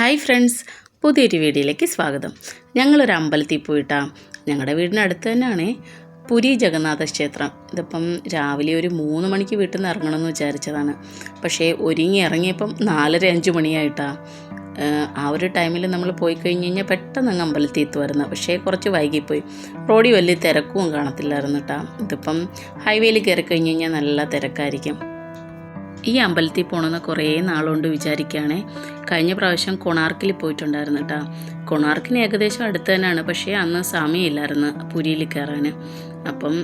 Hi friends പുതിയൊരു വീഡിയോയിലേക്ക് സ്വാഗതം. ഞങ്ങളൊരു അമ്പലത്തിൽ പോയിട്ടാ. ഞങ്ങളുടെ വീടിനടുത്ത് തന്നെയാണ് പുരി ജഗന്നാഥ ക്ഷേത്രം. ഇതിപ്പം രാവിലെ ഒരു മൂന്ന് മണിക്ക് വീട്ടിൽ നിന്ന് ഇറങ്ങണമെന്ന് വിചാരിച്ചതാണ്. പക്ഷേ ഒരുങ്ങി ഇറങ്ങിയപ്പം നാലര അഞ്ച് മണിയായിട്ടാ. ആ ഒരു ടൈമിൽ നമ്മൾ പോയി കഴിഞ്ഞ് കഴിഞ്ഞാൽ പെട്ടെന്ന് അങ്ങ് അമ്പലത്തിൽ എത്തുമായിരുന്നു പക്ഷേ കുറച്ച് വൈകിപ്പോയി. റോഡിൽ വലിയ തിരക്കും കാണത്തില്ലായിരുന്നു കേട്ടോ ഇതിപ്പം ഹൈവേയിൽ കയറി കഴിഞ്ഞ് കഴിഞ്ഞാൽ നല്ല തിരക്കായിരിക്കും. ഈ അമ്പലത്തിൽ പോകണമെന്ന് കുറേ നാളുകൊണ്ട് വിചാരിക്കുകയാണേ. കഴിഞ്ഞ പ്രാവശ്യം കൊണാർക്കിൽ പോയിട്ടുണ്ടായിരുന്നു കേട്ടോ കൊണാർക്കിന് ഏകദേശം അടുത്ത് തന്നെയാണ് പക്ഷേ അന്ന് സമയമില്ലായിരുന്നു പുരിയിൽ കയറാൻ. അപ്പം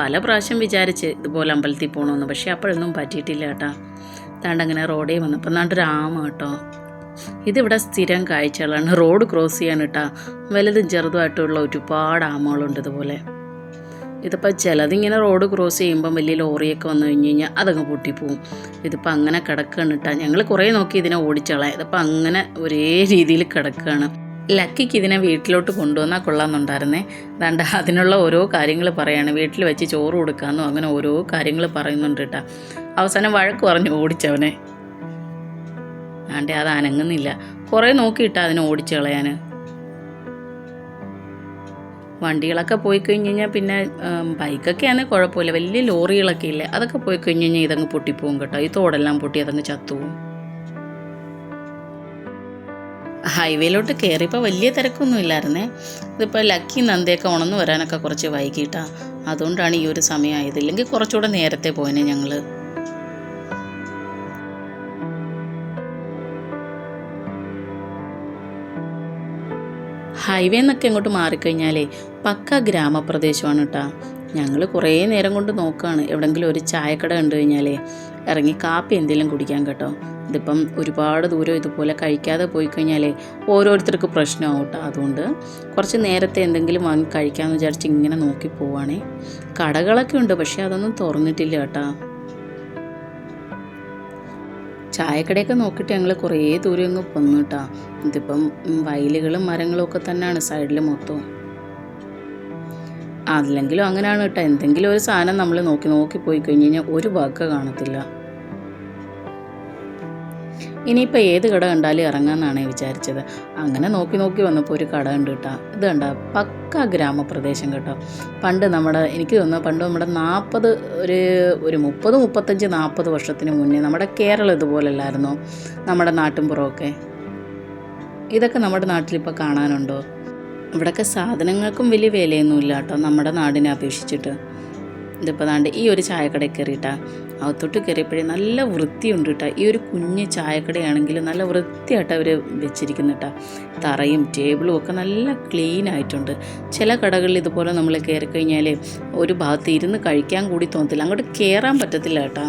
പല പ്രാവശ്യം വിചാരിച്ച് ഇതുപോലെ അമ്പലത്തിൽ പോകണമെന്ന് പക്ഷേ അപ്പോഴൊന്നും പറ്റിയിട്ടില്ല കേട്ടോ താണ്ട് അങ്ങനെ റോഡേ വന്നപ്പോൾ നാണ്ട് ആമ കേട്ടോ ഇതിവിടെ സ്ഥിരം കാഴ്ചകളാണ്. റോഡ് ക്രോസ് ചെയ്യാൻ കേട്ടോ വലുതും ചെറുതുമായിട്ടുള്ള ഒരുപാട് ആമകളുണ്ട് ഇതുപോലെ. ഇതിപ്പോൾ ചിലതിങ്ങനെ റോഡ് ക്രോസ് ചെയ്യുമ്പം വലിയ ലോറിയൊക്കെ വന്നു കഴിഞ്ഞ് കഴിഞ്ഞാൽ അതങ്ങ് പൊട്ടിപ്പോവും. ഇതിപ്പോൾ അങ്ങനെ കിടക്കുകയാണ് കേട്ടോ ഞങ്ങൾ കുറേ നോക്കി ഇതിനെ ഓടിച്ചളയാം. ഇതിപ്പോൾ അങ്ങനെ ഒരേ രീതിയിൽ കിടക്കുകയാണ് ലക്കിക്ക് ഇതിനെ വീട്ടിലോട്ട് കൊണ്ടുവന്നാൽ കൊള്ളാമെന്നുണ്ടായിരുന്നേ. ദാണ്ട അതിനുള്ള ഓരോ കാര്യങ്ങൾ പറയാണ്. വീട്ടിൽ വെച്ച് ചോറ് കൊടുക്കാമെന്നോ അങ്ങനെ ഓരോ കാര്യങ്ങൾ പറയുന്നുണ്ട് കേട്ടോ അവസാനം വഴക്ക് പറഞ്ഞു ഓടിച്ചവനെ. ആണ്ടെ അത് അനങ്ങുന്നില്ല. കുറേ നോക്കിയിട്ടാ അതിനെ ഓടിച്ചു കളയാൻ വണ്ടികളൊക്കെ പോയി കഴിഞ്ഞ് കഴിഞ്ഞാൽ പിന്നെ ബൈക്കൊക്കെ കുഴപ്പമില്ല. വലിയ ലോറികളൊക്കെ ഇല്ലേ? അതൊക്കെ പോയി കഴിഞ്ഞ് കഴിഞ്ഞാൽ ഇതങ്ങ് പൊട്ടിപ്പോവും കേട്ടോ. ഈ തോടെല്ലാം പൊട്ടി അതങ്ങ് ചത്തുപോകും ഹൈവേയിലോട്ട് കയറിയപ്പോൾ വലിയ തിരക്കൊന്നും ഇല്ലായിരുന്നേ. ഇതിപ്പോൾ ലക്കി നന്ദിയൊക്കെ ഉണർന്നു വരാനൊക്കെ കുറച്ച് വൈകിട്ടാണ് അതുകൊണ്ടാണ് ഈ ഒരു സമയമായത് ഇല്ലെങ്കിൽ കുറച്ചുകൂടെ നേരത്തെ പോയനെ ഞങ്ങൾ ഹൈവേ എന്നൊക്കെ ഇങ്ങോട്ട് മാറിക്കഴിഞ്ഞാലേ പക്ക ഗ്രാമപ്രദേശമാണ് കേട്ടോ ഞങ്ങൾ കുറേ നേരം കൊണ്ട് നോക്കുകയാണ് എവിടെങ്കിലും ഒരു ചായക്കട കണ്ടു കഴിഞ്ഞാലേ ഇറങ്ങി കാപ്പി എന്തെങ്കിലും കുടിക്കാൻ കേട്ടോ. ഇതിപ്പം ഒരുപാട് ദൂരം ഇതുപോലെ കഴിക്കാതെ പോയി കഴിഞ്ഞാലേ ഓരോരുത്തർക്ക് പ്രശ്നമാവും കേട്ടോ അതുകൊണ്ട് കുറച്ച് നേരത്തെ എന്തെങ്കിലും വാങ്ങി കഴിക്കാമെന്ന് വിചാരിച്ച് ഇങ്ങനെ നോക്കി പോവാണേ. കടകളൊക്കെ ഉണ്ട് പക്ഷേ അതൊന്നും തുറന്നിട്ടില്ല കേട്ടോ ചായക്കടയൊക്കെ നോക്കിയിട്ട് ഞങ്ങൾ കുറേ ദൂരം അങ്ങ് പൊന്നു കേട്ടോ ഇതിപ്പം വയലുകളും മരങ്ങളും ഒക്കെ തന്നെയാണ് സൈഡിൽ മൊത്തവും. അല്ലെങ്കിലും അങ്ങനെയാണ് കേട്ടോ എന്തെങ്കിലും ഒരു സാധനം നമ്മൾ നോക്കി നോക്കി പോയി കഴിഞ്ഞ് കഴിഞ്ഞാൽ ഒരു വാക്ക് കാണത്തില്ല. ഇനിയിപ്പോൾ ഏത് കട കണ്ടാലും ഇറങ്ങാമെന്നാണ് വിചാരിച്ചത്. അങ്ങനെ നോക്കി നോക്കി വന്നപ്പോൾ ഒരു കട ഉണ്ട് കേട്ടോ ഇത് കണ്ട പക്ക ഗ്രാമപ്രദേശം കേട്ടോ. പണ്ട് നമ്മുടെ എനിക്ക് തോന്നുന്നു പണ്ട് നമ്മുടെ നാൽപ്പത് ഒരു ഒരു മുപ്പത് മുപ്പത്തഞ്ച് നാൽപ്പത് വർഷത്തിന് മുന്നേ നമ്മുടെ കേരളം ഇതുപോലല്ലായിരുന്നു നമ്മുടെ നാട്ടിൻപുറമൊക്കെ ഇതൊക്കെ നമ്മുടെ നാട്ടിലിപ്പോൾ കാണാനുണ്ടോ? ഇവിടെയൊക്കെ സാധനങ്ങൾക്കും വലിയ വിലയൊന്നുമില്ല കേട്ടോ നമ്മുടെ നാടിനെ അപേക്ഷിച്ചിട്ട്. ഇതിപ്പോൾ ഈ ഒരു ചായക്കടയിൽ കയറിയിട്ടാ. അകത്തോട്ട് കയറിയപ്പോഴേ നല്ല വൃത്തിയുണ്ട് കേട്ടോ ഈ ഒരു കുഞ്ഞ് ചായക്കടയാണെങ്കിൽ നല്ല വൃത്തിയായിട്ട് അവർ വെച്ചിരിക്കുന്നു കേട്ടോ തറയും ടേബിളും ഒക്കെ നല്ല ക്ലീൻ ആയിട്ടുണ്ട്. ചില കടകളിൽ ഇതുപോലെ നമ്മൾ കയറി കഴിഞ്ഞാൽ ഒരു ഭാഗത്ത് ഇരുന്ന് കഴിക്കാൻ കൂടി തോന്നത്തില്ല. അങ്ങോട്ട് കയറാൻ പറ്റത്തില്ല കേട്ടോ.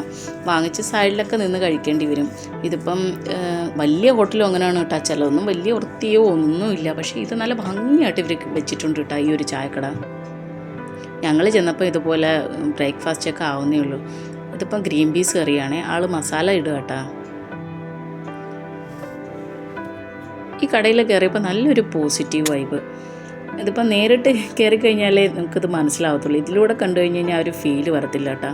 വാങ്ങിച്ച് സൈഡിലൊക്കെ നിന്ന് കഴിക്കേണ്ടി വരും. ഇതിപ്പം വലിയ ഹോട്ടലും അങ്ങനെയാണ് കേട്ടോ. ചിലതൊന്നും വലിയ വൃത്തിയോ ഒന്നുമില്ല. പക്ഷേ ഇത് നല്ല ഭംഗിയായിട്ട് ഇവർ വെച്ചിട്ടുണ്ട് കേട്ടോ ഈ ഒരു ചായക്കട. ഞങ്ങൾ ചെന്നപ്പോൾ ഇതുപോലെ ബ്രേക്ക്ഫാസ്റ്റ് ഒക്കെ ആവുന്നേ ഉള്ളൂ. ഇതിപ്പം ഗ്രീൻ പീസ് കറിയാണേ. ആൾ മസാല ഇടുക കേട്ടാ. ഈ കടയിൽ കയറിയപ്പോൾ നല്ലൊരു പോസിറ്റീവ് വൈബ് ഇതിപ്പം നേരിട്ട് കയറി കഴിഞ്ഞാലേ നമുക്കിത് മനസ്സിലാവത്തുള്ളൂ. ഇതിലൂടെ കണ്ടു കഴിഞ്ഞ് കഴിഞ്ഞാൽ ഒരു ഫീൽ വരത്തില്ല കേട്ടോ.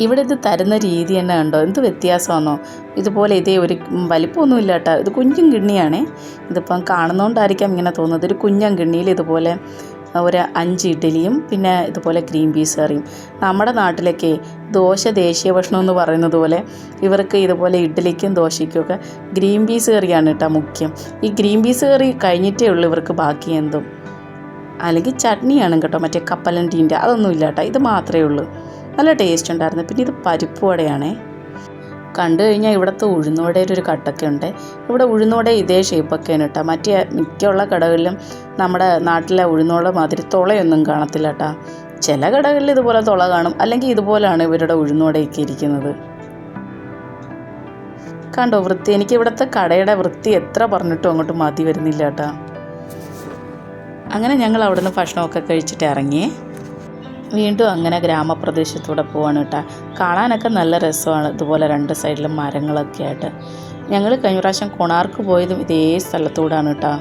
ഇവിടെ ഇത് തരുന്ന രീതി തന്നെ കണ്ടോ? എന്ത് വ്യത്യാസമാണോ ഇതുപോലെ ഇതേ ഒരു വലിപ്പമൊന്നുമില്ല കേട്ടോ. ഇത് കുഞ്ഞും കിണ്ണിയാണേ. ഇതിപ്പം കാണുന്നതുകൊണ്ടായിരിക്കാം ഇങ്ങനെ തോന്നുന്നത്. ഒരു കുഞ്ഞൻ കിണ്ണിയിൽ ഇതുപോലെ ഒരു അഞ്ച് ഇഡ്ഡലിയും പിന്നെ ഇതുപോലെ ഗ്രീൻ പീസ് കറിയും. നമ്മുടെ നാട്ടിലൊക്കെ ദോശ ദേശീയ ഭക്ഷണം എന്ന് പറയുന്നത് പോലെ ഇവർക്ക് ഇതുപോലെ ഇഡ്ഡലിക്കും ദോശയ്ക്കുമൊക്കെ ഗ്രീൻ പീസ് കറിയാണ് കേട്ടോ മുഖ്യം. ഈ ഗ്രീൻ പീസ് കറി കഴിഞ്ഞിട്ടേ ഉള്ളൂ ഇവർക്ക് ബാക്കി എന്തും. അല്ലെങ്കിൽ ചട്നിയാണ് കേട്ടോ മറ്റേ കപ്പലൻ ടീന്റെ അതൊന്നും ഇല്ല കേട്ടോ ഇത് മാത്രമേ ഉള്ളൂ. നല്ല ടേസ്റ്റ് ഉണ്ടായിരുന്നു. പിന്നെ ഇത് പരിപ്പ് വടയാണേ. കണ്ടു കഴിഞ്ഞാൽ ഇവിടുത്തെ ഉഴുന്നോടെ ഒരു കട്ടൊക്കെ ഉണ്ട് ഇവിടെ ഉഴുന്നോടെ ഇതേ ഷേപ്പൊക്കെയാണ് കേട്ടോ മറ്റേ മിക്കുള്ള കടകളിലും നമ്മുടെ നാട്ടിലെ ഉഴുന്നോളെ മാതിരി തുളയൊന്നും കാണത്തില്ല കേട്ടോ ചില കടകളിൽ ഇതുപോലെ തുള കാണും. അല്ലെങ്കിൽ ഇതുപോലെയാണ് ഇവരുടെ ഉഴുന്നുവടയൊക്കെ ഇരിക്കുന്നത്. കണ്ടോ വൃത്തി? എനിക്ക് ഇവിടുത്തെ കടയുടെ വൃത്തി എത്ര പറഞ്ഞിട്ടും അങ്ങോട്ട് മതി വരുന്നില്ല കേട്ടോ അങ്ങനെ ഞങ്ങൾ അവിടുന്ന് ഭക്ഷണമൊക്കെ കഴിച്ചിട്ട് ഇറങ്ങിയേ വീണ്ടും അങ്ങനെ ഗ്രാമപ്രദേശത്തൂടെ പോവാണ് കേട്ടോ. കാണാനൊക്കെ നല്ല രസമാണ്. ഇതുപോലെ രണ്ട് സൈഡിലും മരങ്ങളൊക്കെ ആയിട്ട്. ഞങ്ങൾ കഴിഞ്ഞ പ്രാവശ്യം കൊണാർക്ക് പോയതും ഇതേ സ്ഥലത്തൂടാണ് കേട്ടോ.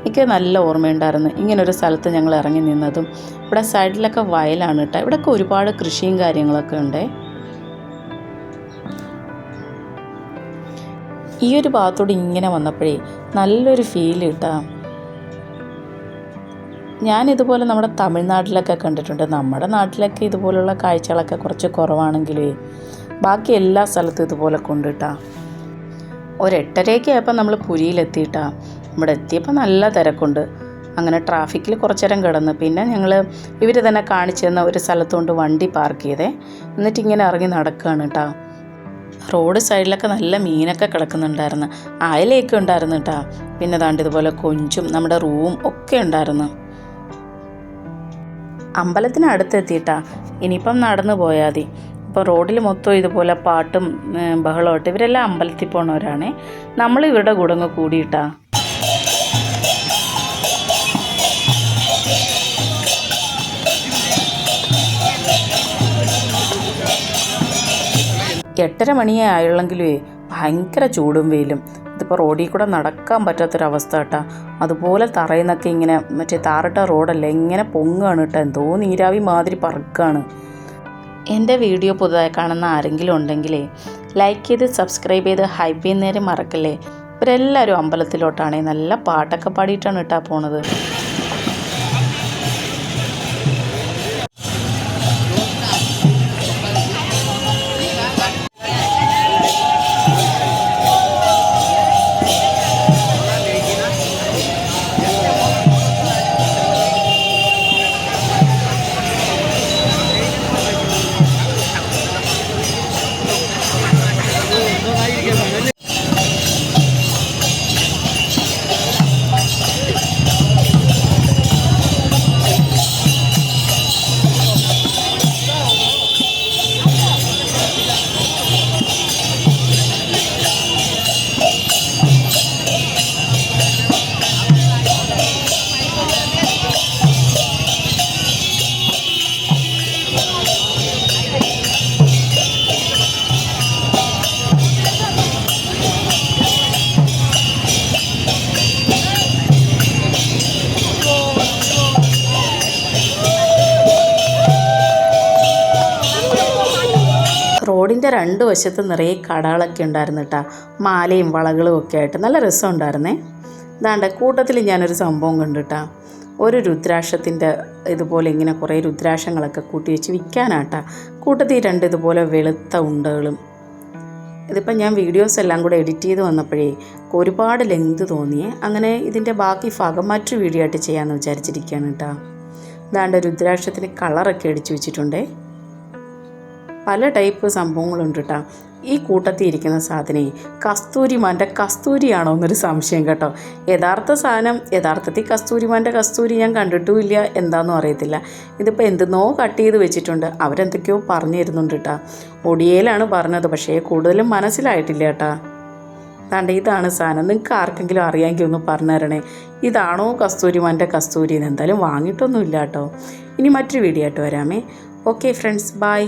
എനിക്ക് നല്ല ഓർമ്മയുണ്ടായിരുന്നു. ഇങ്ങനൊരു സ്ഥലത്ത് ഞങ്ങൾ ഇറങ്ങി നിന്നതും ഇവിടെ സൈഡിലൊക്കെ വയലാണ് കേട്ടോ. ഇവിടെയൊക്കെ ഒരുപാട് കൃഷിയും കാര്യങ്ങളൊക്കെ ഉണ്ട്. ഈ ഒരു ഭാഗത്തോട് ഇങ്ങനെ വന്നപ്പോഴേ നല്ലൊരു ഫീൽ കിട്ടാ. ഞാൻ ഇതുപോലെ നമ്മുടെ തമിഴ്നാട്ടിലൊക്കെ കണ്ടിട്ടുണ്ട്. നമ്മുടെ നാട്ടിലൊക്കെ ഇതുപോലുള്ള കാഴ്ചകളൊക്കെ കുറച്ച് കുറവാണെങ്കിലേ ബാക്കി എല്ലാ സ്ഥലത്തും ഇതുപോലെ കൊണ്ടിട്ടാ. ഒരെട്ടരയൊക്കെ ആയപ്പോൾ നമ്മൾ പുരിയിലെത്തിയിട്ടാ. ഇവിടെ എത്തിയപ്പോൾ നല്ല തിരക്കുണ്ട്. അങ്ങനെ ട്രാഫിക്കിൽ കുറച്ചു നേരം കിടന്നു. പിന്നെ ഞങ്ങൾ ഇവർ തന്നെ കാണിച്ചു തന്ന ഒരു സ്ഥലത്തുകൊണ്ട് വണ്ടി പാർക്ക് ചെയ്തേ. എന്നിട്ട് ഇങ്ങനെ ഇറങ്ങി നടക്കുകയാണ് കേട്ടോ റോഡ് സൈഡിലൊക്കെ നല്ല മീനൊക്കെ കിടക്കുന്നുണ്ടായിരുന്നു. അയലയൊക്കെ ഉണ്ടായിരുന്നു കേട്ടോ പിന്നെ ദാണ്ട് ഇതുപോലെ കൊഞ്ചും നമ്മുടെ റൂവും ഒക്കെ ഉണ്ടായിരുന്നു. അമ്പലത്തിനടുത്തെത്തിയിട്ടാ. ഇനിയിപ്പം നടന്നു പോയാൽ മതി. ഇപ്പോൾ റോഡിൽ മൊത്തം ഇതുപോലെ പാട്ടും ബഹളമായിട്ട് ഇവരെല്ലാം അമ്പലത്തിൽ പോണവരാണേ. നമ്മൾ ഇവരുടെ കൂടെ അങ്ങ് കൂടിയിട്ടാ. എട്ടര മണിയേ ആയുള്ളെങ്കിലേ ഭയങ്കര ചൂടും വെയിലും. ഇതിപ്പോൾ റോഡിൽ കൂടെ നടക്കാൻ പറ്റാത്തൊരവസ്ഥ കേട്ടാ. അതുപോലെ തറയിൽ നിന്നൊക്കെ ഇങ്ങനെ മറ്റേ താറിട്ട റോഡല്ലേ ഇങ്ങനെ പൊങ്ങുകയാണ് കേട്ടോ എന്തോ നീരാവി മാതിരി പറക്കുകയാണ് എന്റെ വീഡിയോ പുതുതായി കാണുന്ന ആരെങ്കിലും ഉണ്ടെങ്കിലേ ലൈക്ക് ചെയ്ത് സബ്സ്ക്രൈബ് ചെയ്ത് ഹൈപ്പ് ചെയ്യുന്നേരം മറക്കല്ലേ. ഇവരെല്ലാവരും അമ്പലത്തിലോട്ടാണേ. നല്ല പാട്ടൊക്കെ പാടിയിട്ടാണ് കേട്ടാ പോണത്. റോഡിന്റെ രണ്ട് വശത്ത് നിറയെ കടകളൊക്കെ ഉണ്ടായിരുന്നു കേട്ടോ മാലയും വളകളും ഒക്കെ ആയിട്ട് നല്ല രസം രസമുണ്ടായിരുന്നേ ഇതാണ്ട് കൂട്ടത്തിൽ ഞാനൊരു സംഭവം കണ്ടിട്ടാ ഒരു രുദ്രാക്ഷത്തിന്റെ ഇതുപോലെ ഇങ്ങനെ കുറേ രുദ്രാക്ഷങ്ങളൊക്കെ കൂട്ടി വെച്ച് വിൽക്കാനാട്ടാ കൂട്ടത്തിൽ രണ്ട് ഇതുപോലെ വെളുത്ത ഉണ്ടകളും. ഇതിപ്പോൾ ഞാൻ വീഡിയോസ് എല്ലാം കൂടെ എഡിറ്റ് ചെയ്ത് വന്നപ്പോഴേ ഒരുപാട് ലെങ്ത് തോന്നിയേ. അങ്ങനെ ഇതിന്റെ ബാക്കി ഭാഗം മറ്റൊരു വീഡിയോ ആയിട്ട് ചെയ്യാമെന്ന് വിചാരിച്ചിരിക്കുകയാണ് കേട്ടോ ഇതാണ്ട് രുദ്രാക്ഷത്തിന് കളറൊക്കെ അടിച്ചു വെച്ചിട്ടുണ്ടേ. പല ടൈപ്പ് സംഭവങ്ങളുണ്ട് കേട്ടോ ഈ കൂട്ടത്തിൽ ഇരിക്കുന്ന സാധനേ കസ്തൂരിമാന്റെ കസ്തൂരിയാണോ എന്നൊരു സംശയം കേട്ടോ. യഥാർത്ഥ സാധനം യഥാർത്ഥത്തിൽ കസ്തൂരിമാന്റെ കസ്തൂരി ഞാൻ കണ്ടിട്ടുമില്ല എന്താണെന്നും അറിയത്തില്ല. ഇതിപ്പോൾ എന്തെന്നോ കട്ട് ചെയ്ത് വെച്ചിട്ടുണ്ട് അവരെന്തൊക്കെയോ പറഞ്ഞു തരുന്നുണ്ട് കേട്ടോ ഒടിയയിലാണ് പറഞ്ഞത് പക്ഷേ കൂടുതലും മനസ്സിലായിട്ടില്ല കേട്ടോ. താണ്ട ഇതാണ് സാധനം. നിങ്ങൾക്ക് ആർക്കെങ്കിലും അറിയാമെങ്കിൽ ഒന്ന് പറഞ്ഞു തരണേ. ഇതാണോ കസ്തൂരിമാന്റെ കസ്തൂരി എന്ന്? എന്തായാലും വാങ്ങിയിട്ടൊന്നുമില്ല കേട്ടോ. ഇനി മറ്റൊരു വീഡിയോ ആയിട്ട് വരാമേ. Okay friends bye.